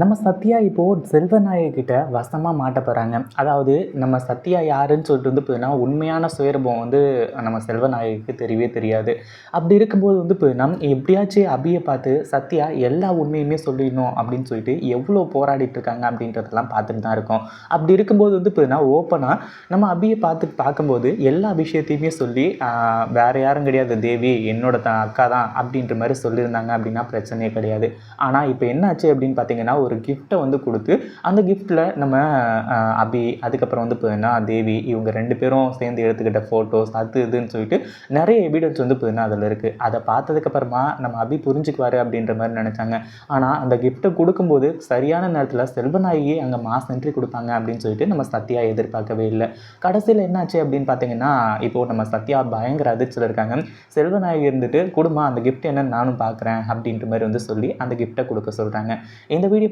நம்ம சத்யா இப்போது செல்வநாயகிட்ட வசமாக மாட்ட போகிறாங்க அதாவது நம்ம சத்யா யாருன்னு சொல்லிட்டு வந்து போயின்னா உண்மையான சுயரூபம் வந்து நம்ம செல்வநாயகிக்கு தெரியவே தெரியாது. அப்படி இருக்கும்போது வந்து போயின்னா எப்படியாச்சும் அபியை பார்த்து சத்யா எல்லா உண்மையுமே சொல்லிடணும் அப்படின்னு சொல்லிட்டு எவ்வளோ போராடிட்டு இருக்காங்க அப்படின்றதெல்லாம் பார்த்துட்டு தான் இருக்கோம். அப்படி இருக்கும்போது வந்து போயின்னா ஓப்பனாக நம்ம அபியை பார்த்து பார்க்கும்போது எல்லா விஷயத்தையுமே சொல்லி வேறு யாரும் கிடையாது தேவி என்னோட த அக்கா தான் அப்படின்ற மாதிரி சொல்லியிருந்தாங்க அப்படின்னா பிரச்சனையே கிடையாது. ஆனால் இப்போ என்னாச்சு அப்படின்னு பார்த்தீங்கன்னா ஒரு கிஃப்ட்டை வந்து கொடுத்து அந்த கிஃப்ட்டில் நம்ம அபி அதுக்கப்புறம் வந்து பார்த்தீங்கன்னா தேவி இவங்க ரெண்டு பேரும் சேர்ந்து எடுத்துக்கிட்ட ஃபோட்டோஸ் அது இதுன்னு சொல்லிட்டு நிறைய எவிடன்ஸ் வந்து பார்த்தீங்கன்னா அதில் இருக்குது அதை பார்த்ததுக்கப்புறமா நம்ம அபி புரிஞ்சுக்குவாரு அப்படின்ற மாதிரி நினச்சாங்க. ஆனால் அந்த கிஃப்ட்டை கொடுக்கும்போது சரியான நேரத்தில் செல்வநாயகி அங்கே மாஸ் என்ட்ரி கொடுப்பாங்க அப்படின்னு சொல்லிட்டு நம்ம சத்யா எதிர்பார்க்கவே இல்லை. கடைசியில் என்னாச்சு அப்படின்னு பார்த்தீங்கன்னா இப்போது நம்ம சத்யா பயங்கர அதிர்ச்சியில் இருக்காங்க. செல்வநாயகி இருந்துட்டு குடும்பம் அந்த கிஃப்ட் என்னன்னு நானும் பார்க்குறேன் அப்படின்ற மாதிரி வந்து சொல்லி அந்த கிஃப்ட்டை கொடுக்க சொல்கிறாங்க இந்த வீடியோ